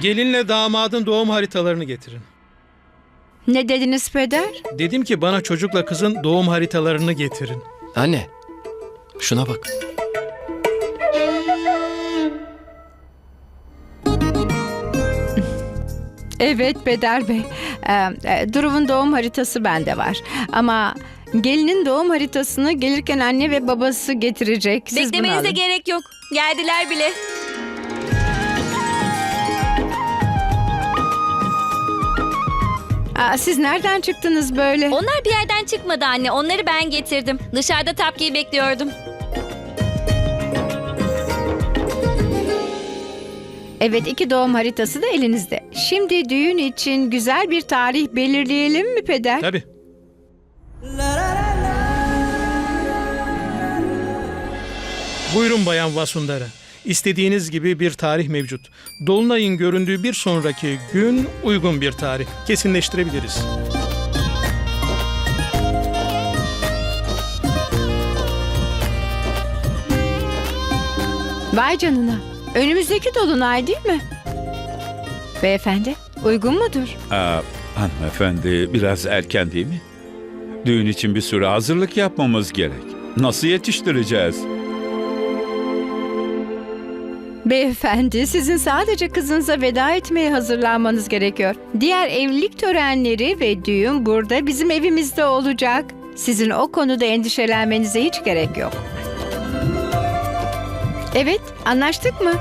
Gelinle damadın doğum haritalarını getirin. Ne dediniz peder? Dedim ki bana çocukla kızın doğum haritalarını getirin. Anne, şuna bak. Evet Peder Bey. Ee, e, Duruv'un doğum haritası bende var. Ama gelinin doğum haritasını gelirken anne ve babası getirecek. Siz bunu Beklemenize alın. gerek yok. Geldiler bile. Aa, siz nereden çıktınız böyle? Onlar bir yerden çıkmadı anne. Onları ben getirdim. Dışarıda Tapki'yi bekliyordum. Evet iki doğum haritası da elinizde. Şimdi düğün için güzel bir tarih belirleyelim mi peder? Tabii. Buyurun Bayan Vasundara. İstediğiniz gibi bir tarih mevcut. Dolunay'ın göründüğü bir sonraki gün uygun bir tarih. Kesinleştirebiliriz. Vay canına. Önümüzdeki dolunay değil mi? Beyefendi uygun mudur? Aa, hanımefendi biraz erken değil mi? Düğün için bir süre hazırlık yapmamız gerek. Nasıl yetiştireceğiz? Beyefendi, sizin sadece kızınıza veda etmeye hazırlanmanız gerekiyor. Diğer evlilik törenleri ve düğün burada bizim evimizde olacak. Sizin o konuda endişelenmenize hiç gerek yok. Evet, anlaştık mı?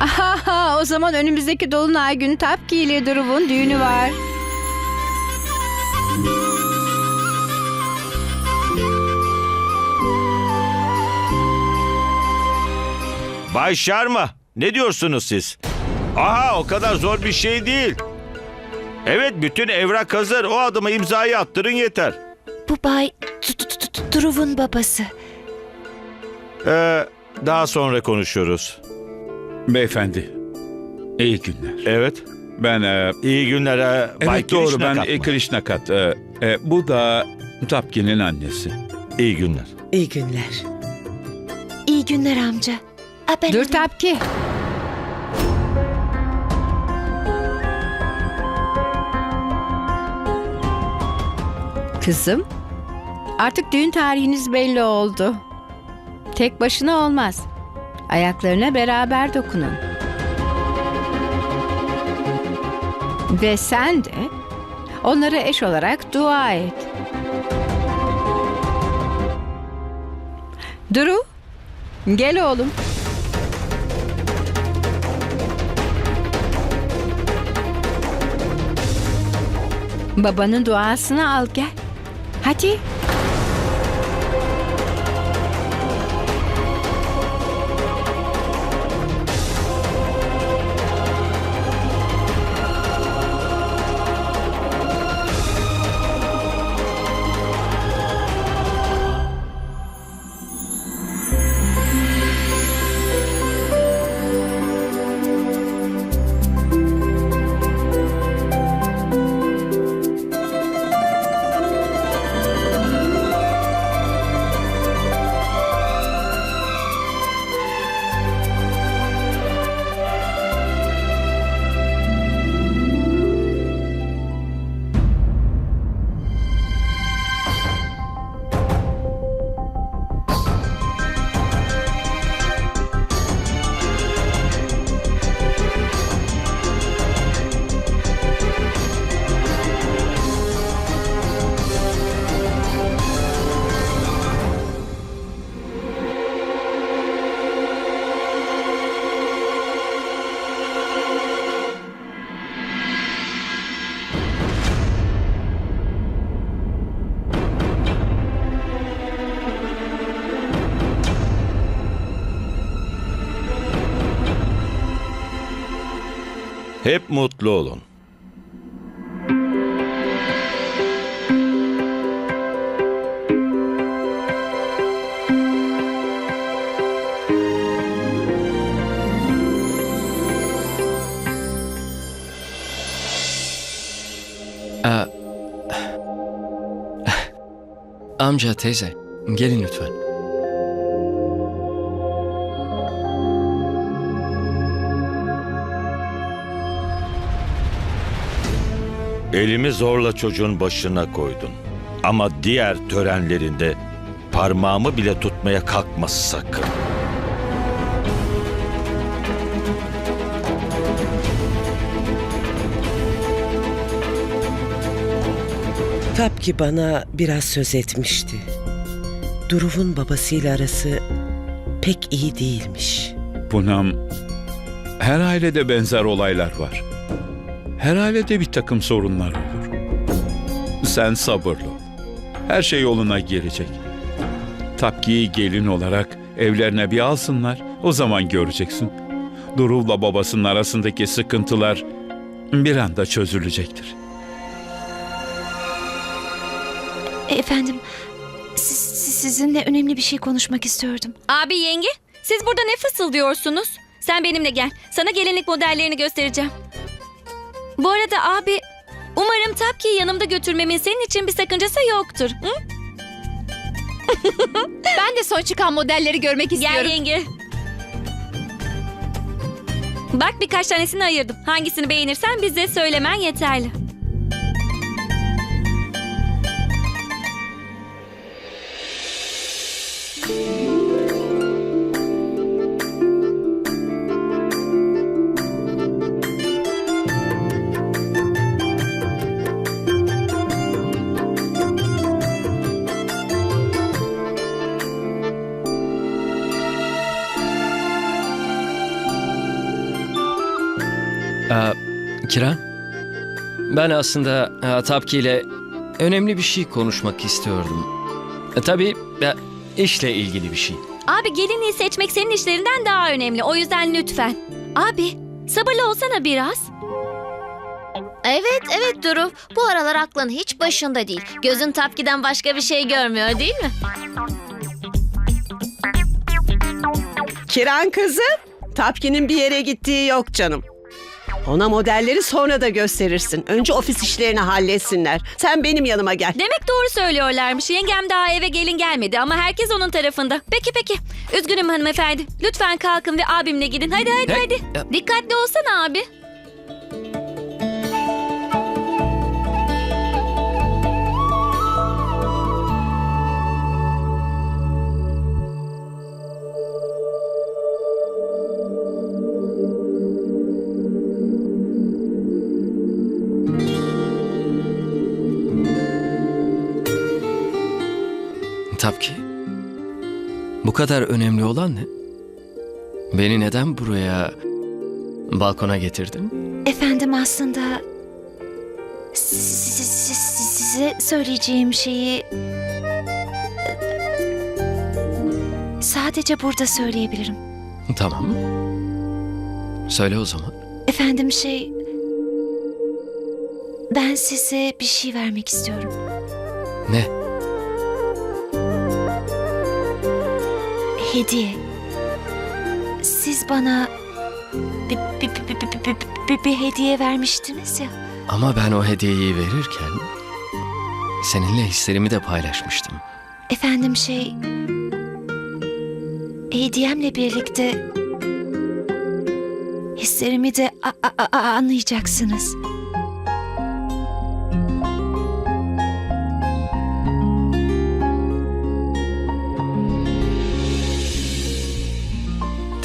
Aha, o zaman önümüzdeki dolunay günü Tapki ile Duruv'un düğünü var. Bay Şarma, ne diyorsunuz siz? Aha o kadar zor bir şey değil. Evet bütün evrak hazır. O adımı imzayı attırın yeter. Bu Bay Duruv'un babası. Ee, daha sonra konuşuruz. Beyefendi, iyi günler. Evet. Ben, e, İyi günler ee, Bay evet doğru ben e, mı? Krishnakat. E, e, bu da Tapki'nin annesi. İyi günler. İyi günler. İyi günler amca. Aa, ben Dur Tapki. Kızım, artık düğün tarihiniz belli oldu. Tek başına olmaz. Ayaklarına beraber dokunun. Ve sen de onlara eş olarak dua et. Duru, gel oğlum. Babanın duasını al gel. Hadi. Hep mutlu olun. Aa, amca teyze, gelin lütfen. Elimi zorla çocuğun başına koydun. Ama diğer törenlerinde parmağımı bile tutmaya kalkma sakın. Tapki bana biraz söz etmişti. Duruv'un babasıyla arası pek iyi değilmiş. Punam, her ailede benzer olaylar var. Her ailede bir takım sorunlar olur. Sen sabırlı ol. Her şey yoluna girecek. Tapki'yi gelin olarak evlerine bir alsınlar. O zaman göreceksin. Duruv'la babasının arasındaki sıkıntılar bir anda çözülecektir. Efendim, siz- siz- sizinle önemli bir şey konuşmak istiyordum. Abi yenge siz burada ne fısıldıyorsunuz? Sen benimle gel. Sana gelinlik modellerini göstereceğim. Bu arada abi umarım Tapki'yi yanımda götürmemin senin için bir sakıncası yoktur. Hı? Ben de son çıkan modelleri görmek Gel yenge. Bak birkaç tanesini ayırdım. Hangisini beğenirsen bize söylemen yeterli. Aa, Kiran, ben aslında e, Tapki ile önemli bir şey konuşmak istiyordum. E, tabii e, işle ilgili bir şey. Abi gelinliği seçmek senin işlerinden daha önemli. O yüzden lütfen. Abi sabırlı olsana biraz. Evet evet Duru. Bu aralar aklın hiç başında değil. Gözün Tapki'den başka bir şey görmüyor değil mi? Kiran kızım, Tapki'nin bir yere gittiği yok canım. Ona modelleri sonra da gösterirsin. Önce ofis işlerini halletsinler. Sen benim yanıma gel. Demek doğru söylüyorlarmış. Yengem daha eve gelin gelmedi ama herkes onun tarafında. Peki peki. Üzgünüm hanımefendi. Lütfen kalkın ve abimle gidin. Hadi hadi hadi. Dikkatli olsana abi. Tapki, bu kadar önemli olan ne? Beni neden buraya balkona getirdin? Efendim aslında si- si- si- si- size söyleyeceğim şeyi sadece burada söyleyebilirim. Tamam. Söyle o zaman. Efendim şey ben size bir şey vermek istiyorum. Ne? Hediye. Siz bana bir, bir, bir, bir, bir, bir- bir hediye vermiştiniz ya. Ama ben o hediyeyi verirken seninle hislerimi de paylaşmıştım. Efendim şey... Hediyemle birlikte... Hislerimi de a- a- a- anlayacaksınız.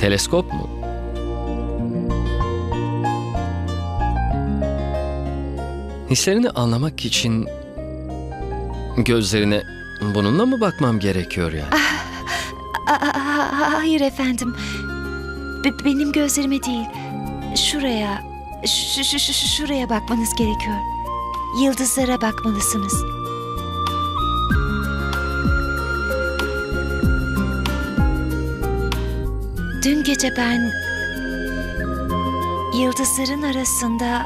Teleskop mu? Hislerini anlamak için gözlerine bununla mı bakmam gerekiyor yani? A- a- a- hayır efendim. Be- benim gözlerime değil. Şuraya, şu- şu- şu- şu- şuraya bakmanız gerekiyor. Yıldızlara bakmalısınız. Dün gece ben yıldızların arasında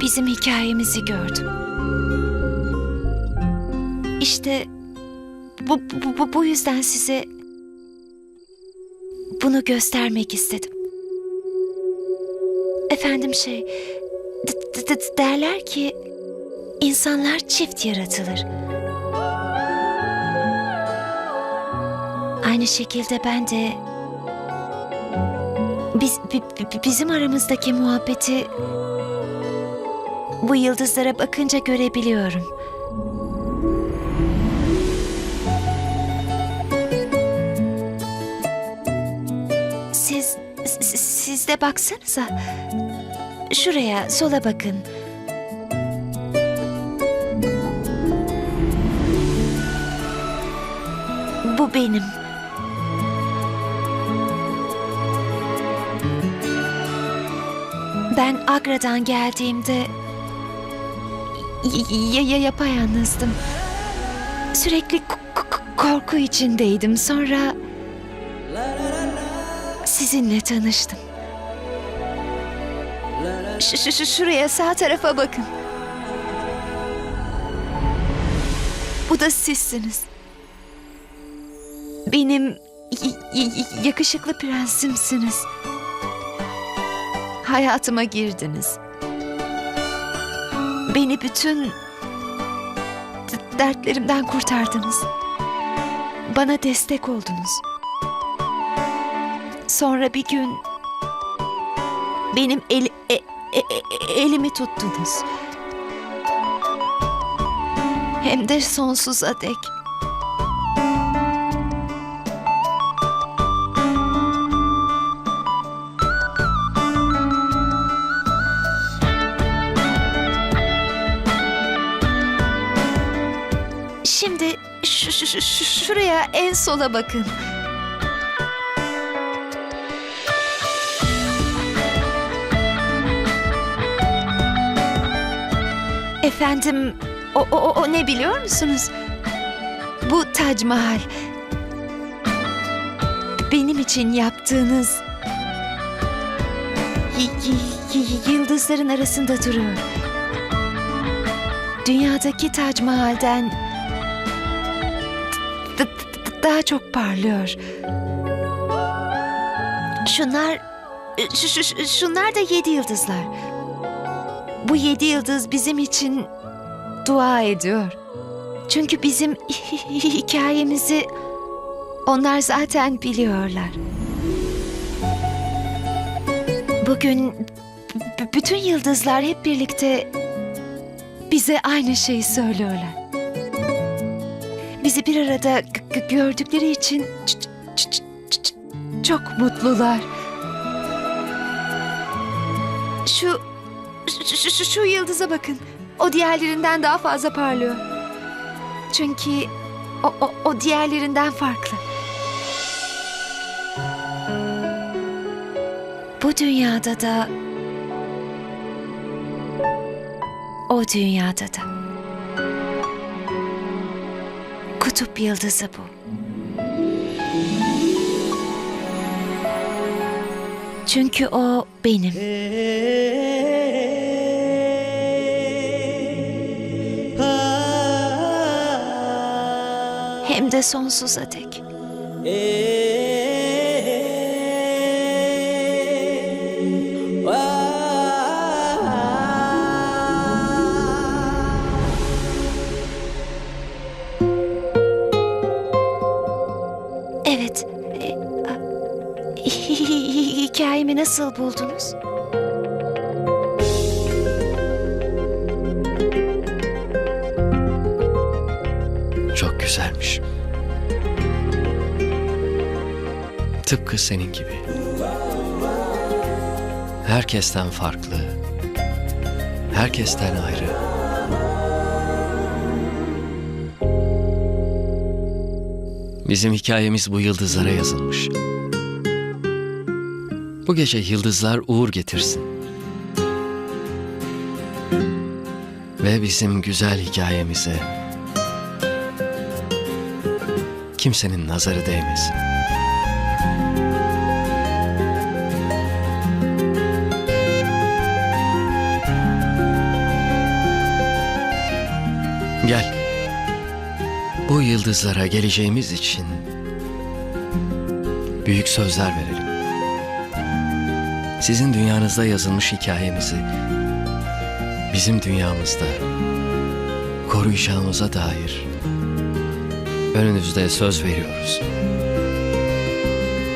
bizim hikayemizi gördüm. İşte bu, bu, bu, bu yüzden size bunu göstermek istedim. Efendim şey, derler ki insanlar çift yaratılır. Aynı şekilde ben de biz bi- bi- bizim aramızdaki muhabbeti bu yıldızlara bakınca görebiliyorum. Siz, siz, siz de baksanıza. Şuraya, sola bakın. Bu benim. Ben Agra'dan geldiğimde y- y- yapayalnızdım. Sürekli korku içindeydim. Sonra sizinle tanıştım. Ş- ş- şuraya sağ tarafa bakın. Bu da sizsiniz. Benim yakışıklı prensimsiniz. Hayatıma girdiniz. Beni bütün dertlerimden kurtardınız. Bana destek oldunuz. Sonra bir gün benim el, e- e- e- elimi tuttunuz. Hem de sonsuza dek. Şu, şu- şu- şu- şuraya en sola bakın. Efendim, o, o, o- ne biliyor musunuz? Bu Tac Mahal. Benim için yaptığınız yıldızların arasında duruyor. Dünyadaki Tac Mahal'den daha çok parlıyor. Şunlar, şu- şu- şu- şunlar da yedi yıldızlar. Bu yedi yıldız bizim için dua ediyor. Çünkü bizim hikayemizi onlar zaten biliyorlar. Bugün bütün yıldızlar hep birlikte bize aynı şeyi söylüyorlar. Bizi bir arada gördükleri için çok mutlular. Şu, şu, şu- şu yıldıza bakın. O diğerlerinden daha fazla parlıyor. Çünkü o, o, o diğerlerinden farklı. Bu dünyada da o dünyada da. Kutup yıldızı bu. Çünkü o benim. Hem de sonsuza dek. Evet. Nasıl buldunuz? Çok güzelmiş. Tıpkı senin gibi. Herkesten farklı. Herkesten ayrı. Bizim hikayemiz bu yıldızlara yazılmış. Bu gece yıldızlar uğur getirsin. Ve bizim güzel hikayemize kimsenin nazarı değmesin. Gel. Bu yıldızlara geleceğimiz için büyük sözler verelim. Sizin dünyanızda yazılmış hikayemizi bizim dünyamızda koruyacağımıza dair önünüzde söz veriyoruz.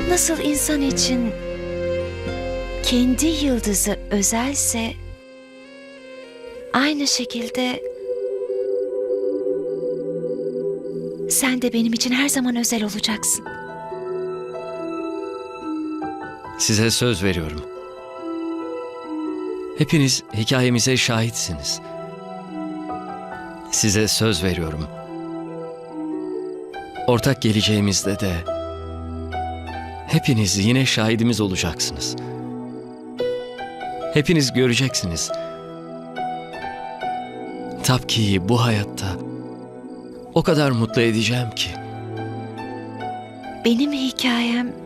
Nasıl insan için kendi yıldızı özelse Aynı şekilde sen de benim için her zaman özel olacaksın. Size söz veriyorum. Hepiniz hikayemize şahitsiniz. Size söz veriyorum. Ortak geleceğimizde de hepiniz yine şahidimiz olacaksınız. Hepiniz göreceksiniz. Tapki'yi bu hayatta o kadar mutlu edeceğim ki. Benim hikayem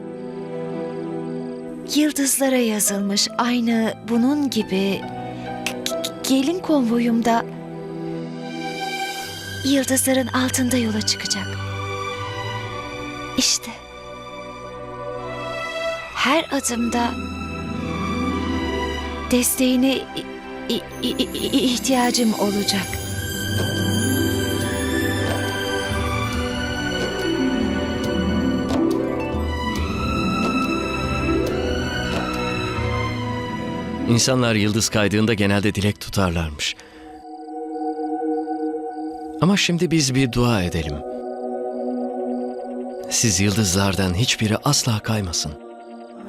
yıldızlara yazılmış. Aynı bunun gibi gelin konvoyumda yıldızların altında yola çıkacak. İşte her adımda desteğine ihtiyacım olacak. İnsanlar yıldız kaydığında genelde dilek tutarlarmış. Ama şimdi biz bir dua edelim. Siz yıldızlardan hiçbiri asla kaymasın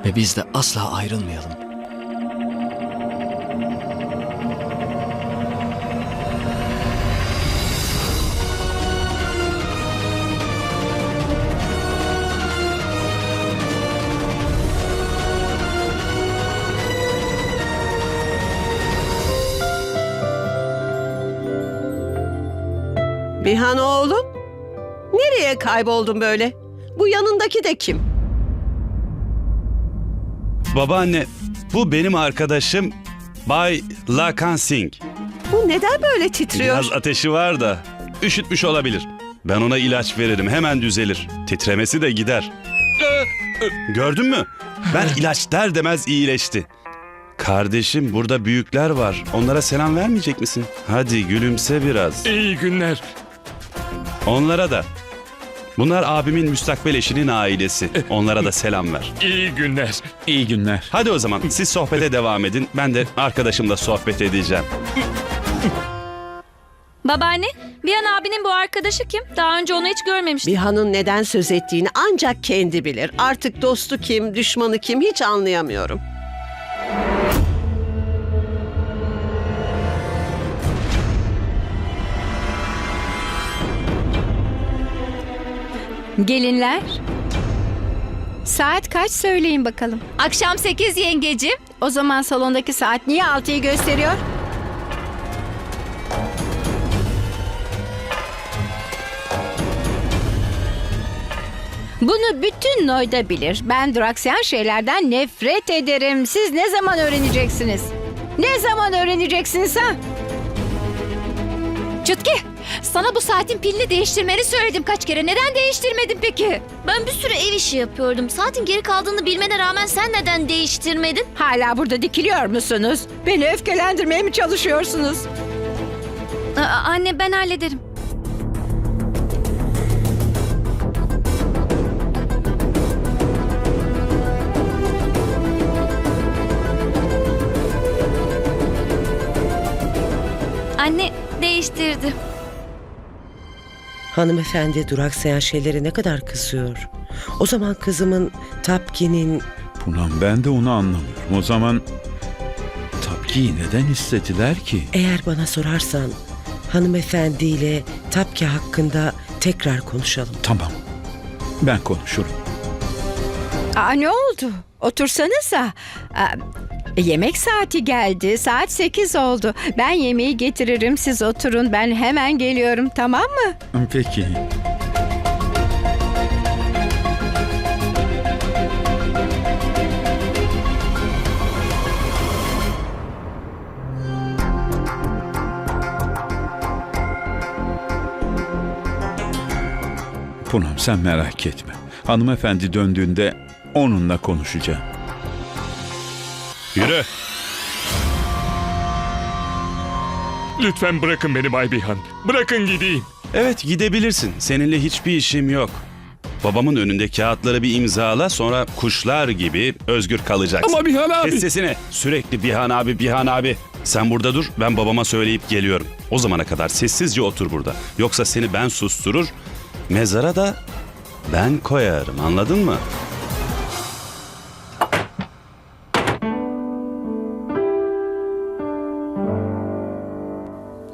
ve biz de asla ayrılmayalım. Bihan oğlum. Nereye kayboldun böyle? Bu yanındaki de kim? Babaanne, bu benim arkadaşım Bay Lakan Singh. Bu neden böyle titriyor? Biraz ateşi var da üşütmüş olabilir. Ben ona ilaç veririm hemen düzelir. Titremesi de gider. Gördün mü? Ben ilaç der demez iyileşti. Kardeşim burada büyükler var. Onlara selam vermeyecek misin? Hadi gülümse biraz. İyi günler. Onlara da. Bunlar abimin müstakbel eşinin ailesi. Onlara da selam ver. İyi günler. İyi günler. Hadi o zaman siz sohbete devam edin. Ben de arkadaşımla sohbet edeceğim. Babaanne, Vihan abinin bu arkadaşı kim? Daha önce onu hiç görmemiştim. Bihan'ın neden söz ettiğini ancak kendi bilir. Artık dostu kim, düşmanı kim hiç anlayamıyorum. Gelinler. Saat kaç söyleyin bakalım. Akşam 8 yengecim. O zaman salondaki saat niye 6'yı gösteriyor? Bunu bütün Noy'da bilir. Ben Draksyan şeylerden nefret ederim. Siz ne zaman öğreneceksiniz? Ne zaman öğreneceksiniz ha? Çutki, sana bu saatin pilini değiştirmeni söyledim kaç kere. Neden değiştirmedin peki? Ben bir sürü ev işi yapıyordum. Saatin geri kaldığını bilmene rağmen sen neden değiştirmedin? Hala burada dikiliyor musunuz? Beni öfkelendirmeye mi çalışıyorsunuz? Aa, anne ben hallederim. Anne değiştirdi. Hanımefendi duraksayan şeylere ne kadar kızıyor. O zaman kızımın Tapki'nin Punam ben de onu anlamıyorum. O zaman Tapki'yi neden istediler ki? eğer bana sorarsan hanımefendiyle Tapki hakkında tekrar konuşalım. Tamam. Ben konuşurum. Aa ne oldu? Otursanıza. Aa, yemek saati geldi. Saat 8 oldu. Ben yemeği getiririm. Siz oturun. Ben hemen geliyorum. Tamam mı? Peki. Punam sen merak etme. Hanımefendi döndüğünde onunla konuşacağım. Yürü. Lütfen bırakın beni Bay Bihan. Bırakın gideyim. Evet gidebilirsin. Seninle hiçbir işim yok. Babamın önünde kağıtları bir imzala sonra kuşlar gibi özgür kalacaksın. Ama Bihan abi. Kes sesini. Sürekli Bihan abi, Bihan abi. Sen burada dur, ben babama söyleyip geliyorum. O zamana kadar sessizce otur burada. Yoksa seni ben susturur, mezara da ben koyarım. Anladın mı?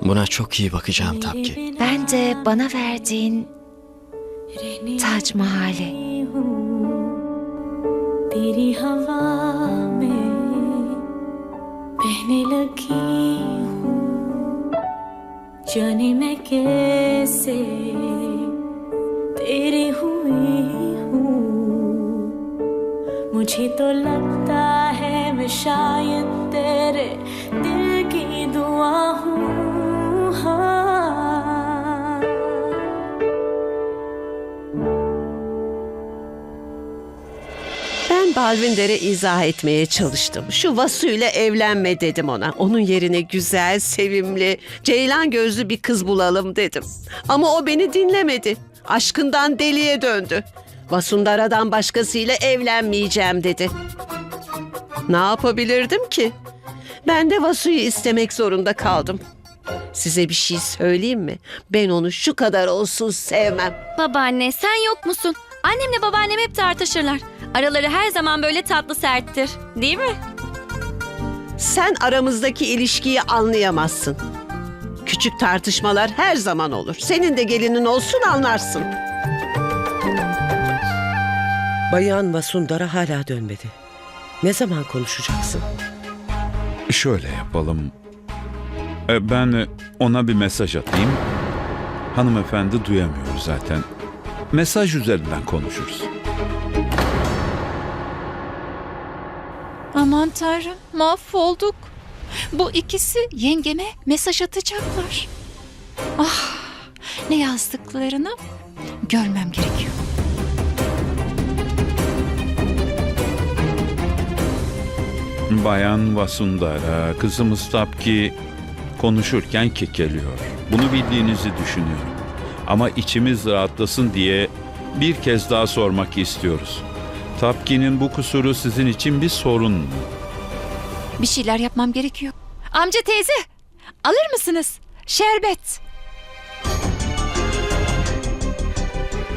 Buna çok iyi bakacağım Tapki. Ben de bana verdiğin Tac Mahal'e. तेरी हवा में बहने लगी हूँ जाने मैं कैसे तेरी हुई हूँ मुझे तो लगता है मैं शायद तेरे दिल की दुआ हूँ ben Balvinder'e izah etmeye çalıştım. Şu Vasu ile evlenme dedim ona. Onun yerine güzel, sevimli, ceylan gözlü bir kız bulalım dedim. Ama o beni dinlemedi. Aşkından deliye döndü. Vasundara'dan başkasıyla evlenmeyeceğim dedi. Ne yapabilirdim ki? Ben de Vasu'yu istemek zorunda kaldım. Size bir şey söyleyeyim mi? Ben onu şu kadar olsun sevmem. Babaanne sen yok musun? Annemle babaannem hep tartışırlar. Araları her zaman böyle tatlı serttir. Değil mi? Sen aramızdaki ilişkiyi anlayamazsın. Küçük tartışmalar her zaman olur. Senin de gelinin olsun anlarsın. Bayan Vasundara hala dönmedi. Ne zaman konuşacaksın? Şöyle yapalım. E, Ben ona bir mesaj atayım. Hanımefendi duyamıyor zaten. Mesaj üzerinden konuşuruz. Aman tanrım mahvolduk. Bu ikisi yengeme mesaj atacaklar. Ah ne yazdıklarını görmem gerekiyor. Bayan Vasundara, kızımız Tapki konuşurken kekeliyor. Bunu bildiğinizi düşünüyorum. Ama içimiz rahatlasın diye bir kez daha sormak istiyoruz. Tapki'nin bu kusuru sizin için bir sorun mu? Bir şeyler yapmam gerekiyor. Amca teyze alır mısınız? Şerbet.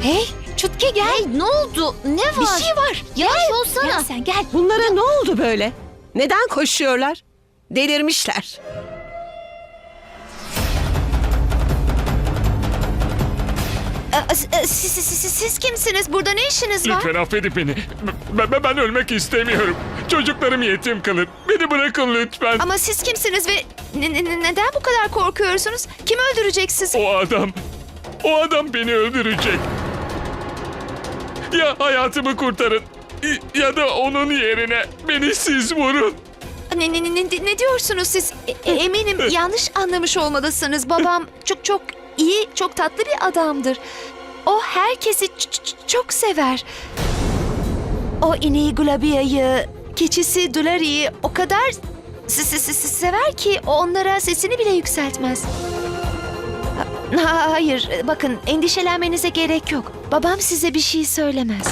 Hey Çutki gel. ne oldu? Ne var? Bir şey var. Yavaş olsana. Gel sen gel. Bunlara ne oldu böyle? Neden koşuyorlar? Delirmişler. Siz, siz, siz, siz kimsiniz? Burada ne işiniz var? Lütfen affedin beni. Ben, ben, ben ölmek istemiyorum. Çocuklarım yetim kalır. Beni bırakın lütfen. Ama siz kimsiniz ve ne- ne- ne- neden bu kadar korkuyorsunuz? Kim öldürecek sizi? O adam, o adam beni öldürecek. Ya hayatımı kurtarın ya da onun yerine beni siz vurun. Ne, ne, ne, ne, ne diyorsunuz siz? E- e- eminim yanlış anlamış olmalısınız. Babam çok çok iyi, çok tatlı bir adamdır. O herkesi çok sever. O ineği Gulabia'yı, keçisi Dulari'yi o kadar sever ki onlara sesini bile yükseltmez. Ha- hayır, bakın endişelenmenize gerek yok. Babam size bir şey söylemez.